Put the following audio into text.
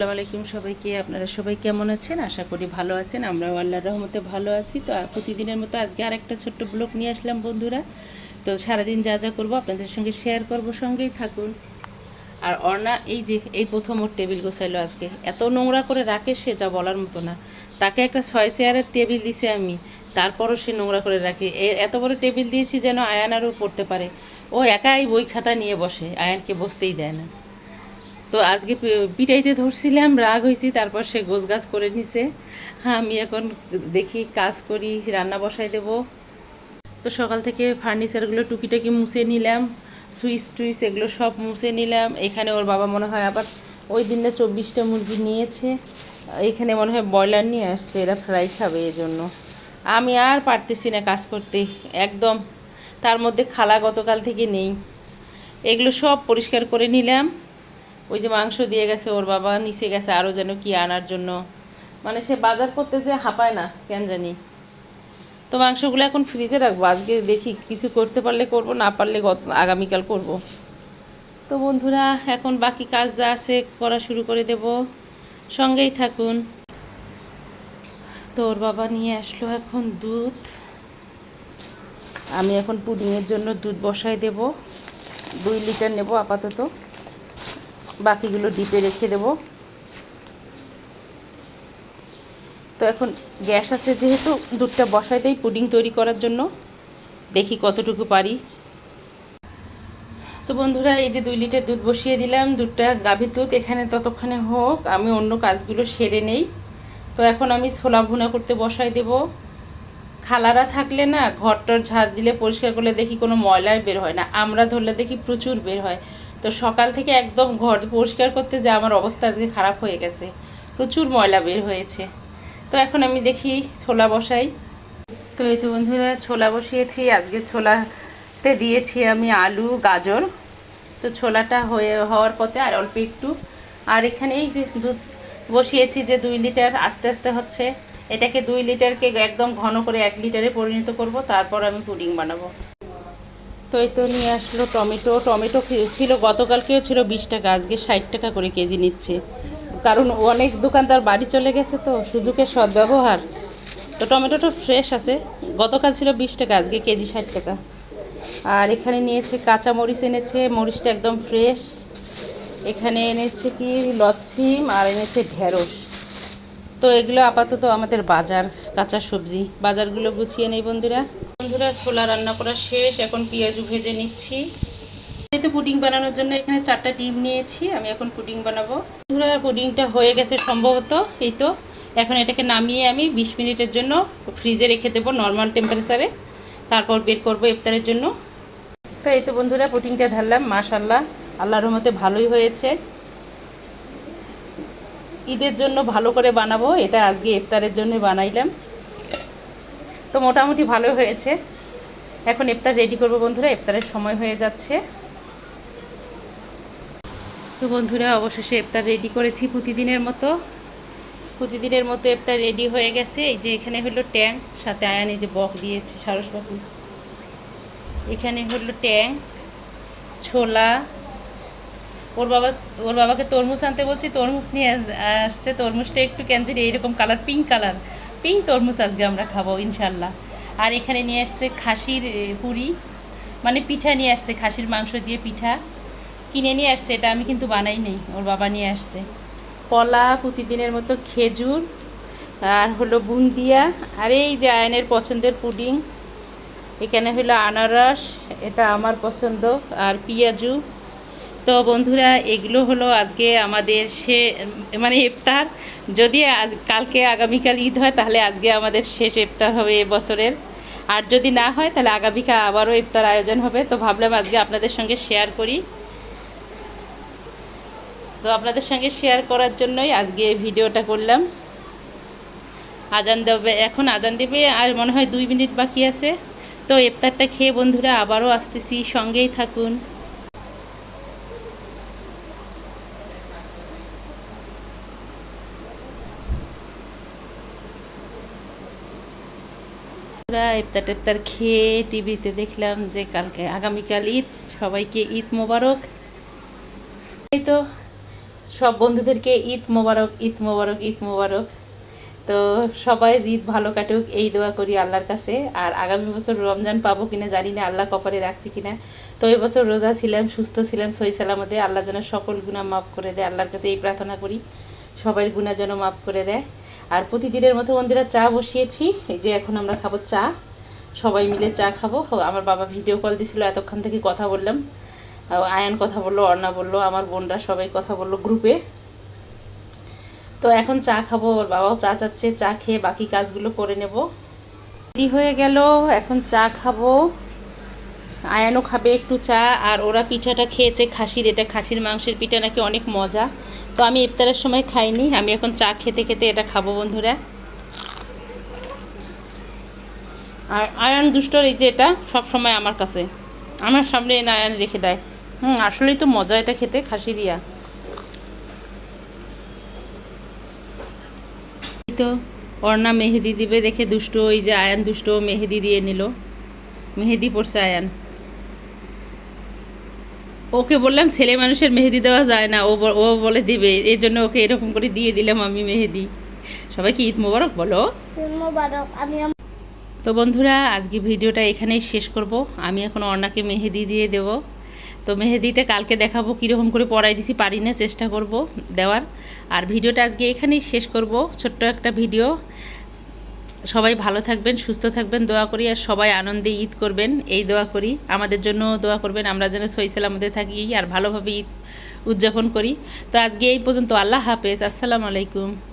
আসসালামু আলাইকুম সবাইকে, আপনারা সবাই কেমন আছেন? আশা করি ভালো আছেন, আমরাও আল্লাহর রহমতে ভালো আছি। তো প্রতিদিনের মতো আজকে আর একটা ছোট্ট ব্লগ নিয়ে আসলাম বন্ধুরা। তো সারাদিন যা যা করব আপনাদের সঙ্গে শেয়ার করব, সঙ্গেই থাকুন। আর অর্ণা, এই যে, এই প্রথম ওর টেবিল গোছাইলো আজকে। এত নোংরা করে রাখে সে, যা বলার মতো না। তাকে একটা ছয় চেয়ারের টেবিল দিছে আমি, তারপরও সে নোংরা করে রাখে। এত বড় টেবিল দিয়েছি যেন আয়ান আরও পড়তে পারে। ও একাই বই খাতা নিয়ে বসে, আয়ানকে বসতেই দেয় না। তো আজকে পিটাইতে ধরছিলাম, রাগ হয়েছি তারপর সে গোছ গাছ করে নিছে। হ্যাঁ আমি এখন দেখি, কাজ করি, রান্না বসাই দেব। তো সকাল থেকে ফার্নিচারগুলো টুকিটাকি মুছে নিলাম, সুইচ টুইচ এগুলো সব মুছে নিলাম। এখানে ওর বাবা মনে হয় আবার ওই দিনে চব্বিশটা মুরগি নিয়েছে। এখানে মনে হয় ব্রয়লার নিয়ে আসছে, এরা ফ্রাই খাবে জন্য আমি আর পারতেছি না কাজ করতে, একদম। তার মধ্যে খালা গতকাল থেকে নেই। এগুলো সব পরিষ্কার করে নিলাম। ওই যে মাংস দিয়ে গেছে, ওর বাবা নিচে গেছে আরও যেন কি আনার জন্য। মানে সে বাজার করতে যে হাঁপায় না, কেন জানি। তো মাংসগুলো এখন ফ্রিজে রাখব, আজকে দেখি কিছু করতে পারলে করব, না পারলে গত, আগামীকাল করব। তো বন্ধুরা, এখন বাকি কাজ যা আছে করা শুরু করে দেব। সঙ্গেই থাকুন। তো ওর বাবা নিয়ে আসলো এখন দুধ। আমি এখন পুডিংয়ের জন্য দুধ বসাই দেব। দুই লিটার নেব আপাতত। বাকিগুলো ডিপে রেখে দেব। তো এখন গ্যাস আছে যেহেতু, দুধটা বসাই দেই পুডিং তৈরি করার জন্য। দেখি কতটুকু পারি। তো বন্ধুরা, এই যে দুই লিটার দুধ বসিয়ে দিলাম। দুধটা গাভীর দুধ, এখানে ততক্ষণে হোক, আমি অন্য কাজগুলো সেরে নেই। তো এখন আমি ছোলা ভুনা করতে বসাই দেব। খালারা থাকলে না, ঘরটার ঝাড় দিলে পরিষ্কার করলে দেখি কোনো ময়লাই বের হয় না। আমরা ধরলে দেখি প্রচুর বের হয়। তো সকাল থেকে একদম ঘর পরিষ্কার করতে যে আমার অবস্থা আজকে খারাপ হয়ে গেছে। প্রচুর ময়লা বের হয়েছে। তো এখন আমি দেখি ছোলা বসাই। তো এই তো বন্ধুরা, ছোলা বসিয়েছি। আজকে ছোলাতে দিয়েছি আমি আলু, গাজর। তো ছোলাটা হয়ে হওয়ার পথে আর অল্প একটু। আর এখানে এই যে দুধ বসিয়েছি যে দুই লিটার, আস্তে আস্তে হচ্ছে। এটাকে দুই লিটারকে একদম ঘন করে এক লিটারে পরিণত করব। তারপর আমি পুডিং বানাবো। তো এই তো নিয়ে আসলো টমেটো। টমেটো ছিল, গতকালকেও ছিল বিশ টাকা, আজকে ষাট টাকা করে কেজি নিচ্ছে। কারণ অনেক দোকানদার বাড়ি চলে গেছে তো সুযোগের সদ্ব্যবহার। তো টমেটোটা ফ্রেশ আছে, গতকাল ছিল বিশ টাকা, আজকে কেজি ষাট টাকা। আর এখানে নিয়েছে কাঁচা মরিচ এনেছে, মরিচটা একদম ফ্রেশ এখানে এনেছে কি, লচ্ছিম আর এনেছে ঢেঁড়স। তো এগুলো আপাতত আমাদের বাজার, কাঁচা সবজি। বাজারগুলো গুছিয়ে নেই বন্ধুরা। বন্ধুরা, ছোলা রান্না করা শেষ। এখন পেঁয়াজু ভেজে নিচ্ছি। তো পুডিং বানানোর জন্য এখানে চারটা ডিম নিয়েছি। আমি এখন পুডিং বানাবো। বন্ধুরা, পুডিংটা হয়ে গেছে সম্ভবত। এই তো, এখন এটাকে নামিয়ে আমি বিশ মিনিটের জন্য ফ্রিজে রেখে দেবো নর্মাল টেম্পারেচারে তারপর বের করব ইফতারের জন্য। তো এই তো বন্ধুরা, পুডিংটা ঢাললাম। মাশাল্লাহ আল্লাহর রহমতে ভালোই হয়েছে। ঈদের জন্য ভালো করে বানাবো। এটা আজকে ইফতারের জন্য বানাইলাম। তো মোটামুটি ভালো হয়েছে। এখন ইফতার রেডি করব বন্ধুরা, ইফতারের সময় হয়ে যাচ্ছে। তো বন্ধুরা, অবশেষে ইফতার রেডি করেছি প্রতিদিনের মতো। প্রতিদিনের মতো ইফতার রেডি হয়ে গেছে। এই যে এখানে হলো ট্যাং, সাথে আয়ান এই যে বক দিয়েছে, সারস বাবু এখানে হলো ট্যাং, ছোলা। ওর বাবা, ওর বাবাকে তরমুজ আনতে বলছি, তরমুজ নিয়ে আস- আসছে। তরমুজটা একটু ক্যান্সেল এইরকম কালার পিঙ্ক কালার পিঙ্ক তরমুজ আজকে আমরা খাব ইনশাল্লাহ আর এখানে নিয়ে আসছে খাসির পুরি। মানে পিঠা নিয়ে আসছে, খাসির মাংস দিয়ে পিঠা। কিনে নিয়ে আসছে, এটা আমি কিন্তু বানাই নেই, ওর বাবা নিয়ে আসছে। কলা, প্রতিদিনের মতো খেজুর, আর হলো বুন্দিয়া, আর এই যে আয়নের পছন্দের পুডিং। এখানে হলো আনারস, এটা আমার পছন্দ, আর পিঁয়াজু। তো বন্ধুরা, এগুলো হলো আজকে আমাদের সে মানে ইফতার। যদি আজ, কালকে আগামীকাল ঈদ হয়, তাহলে আজকে আমাদের শেষ ইফতার হবে বছরের। আর যদি না হয়, তাহলে আগামীকাল আবারও ইফতার আয়োজন হবে। তো ভাবলাম আজকে আপনাদের সঙ্গে শেয়ার করি। তো আপনাদের সঙ্গে শেয়ার করার জন্যই আজকে ভিডিওটা করলাম। আজান দেবে, এখন আজান দেবে, আর মনে হয় দুই মিনিট বাকি আছে। তো ইফতারটা খেয়ে বন্ধুরা আবারও আসতেছি। সঙ্গেই থাকুন। পুরা ইফতার টিফতার খেয়ে টিভিতে দেখলাম যে কালকে আগামীকাল ঈদ, সবাইকে ঈদ মোবারক। এই তো, সব বন্ধুদেরকে ঈদ মোবারক ঈদ মোবারক ঈদ মোবারক। তো সবাই ঈদ ভালো কাটুক, এই দোয়া করি আল্লাহর কাছে। আর আগামী বছর রমজান পাবো কিনা জানি না, আল্লাহ কপালে রাখছি কিনা। তো এই বছর রোজা ছিলাম, সুস্থ ছিলাম সই সালামতে। আল্লাহ যেন সকল গুণা মাফ করে দেয়, আল্লাহর কাছে এই প্রার্থনা করি। সবাই গুণা যেন মাফ করে দেয়। আর প্রতিদিনের মতো বন্ধুরা চা বসিয়েছি। এই যে এখন আমরা খাব চা। সবাই মিলে চা খাব। আমার বাবা ভিডিও কল দিছিল, এতক্ষণ থেকে কথা বললাম। আয়ান কথা বলল, অর্ণা বলল, আমার বোনরা সবাই কথা বলল গ্রুপে তো এখন চা খাব, ওর বাবাও চা চাচ্ছে, চা খেয়ে বাকি কাজগুলো করে নেব। রেডি হয়ে গেল, এখন চা খাব। আয়ানও খাবে একটু চা, আর ওরা পিঠাটা খেয়েছে খাসির। এটা খাসির মাংসের পিঠা, নাকি অনেক মজা। তো আমি ইফতারের সময় খাইনি, আমি এখন চা খেতে খেতে এটা খাব বন্ধুরা। আর আয়ান দুষ্টর এই যে এটা সব সময় আমার কাছে। আমার সামনে এনে আয়ান রেখে দেয়। হুম, আসলেই তো মজা এটা খেতে খাসিরিয়া এই তো অর্ণা মেহেদি দিবে দেখে দুষ্ট ওই যে আয়ান দুষ্ট মেহেদি দিয়ে নিল। মেহেদি পড়ছে আয়ান। ওকে বললাম ছেলে মানুষের মেহেদি দেওয়া যায় না। ও ও বলে দিবে এই জন্য ওকে এরকম করে দিয়ে দিলাম আমি মেহেদি। সবাইকে ঈদ মোবারক বলো? মোবারক আমি তো বন্ধুরা আজকে ভিডিওটা এখানেই শেষ করব। আমি এখন অর্ণাকে মেহেদি দিয়ে দেব। তো মেহেদিটা কালকে দেখাবো কীরকম করে পড়াই দিছি পারি না চেষ্টা করব দেওয়ার। আর ভিডিওটা আজকে এখানেই শেষ করব। ছোট্ট একটা ভিডিও। সবাই ভালো থাকবেন, সুস্থ থাকবেন, দোয়া করি আর সবাই আনন্দে ঈদ করবেন। এই দোয়া করি। আমাদের জন্য দোয়া করবেন। আমরা যেন সই সালামতে থাকি আর ভালোভাবে ঈদ উদযাপন করি। তো আজকে এই পর্যন্ত আল্লাহ হাফেজ। আসসালামু আলাইকুম।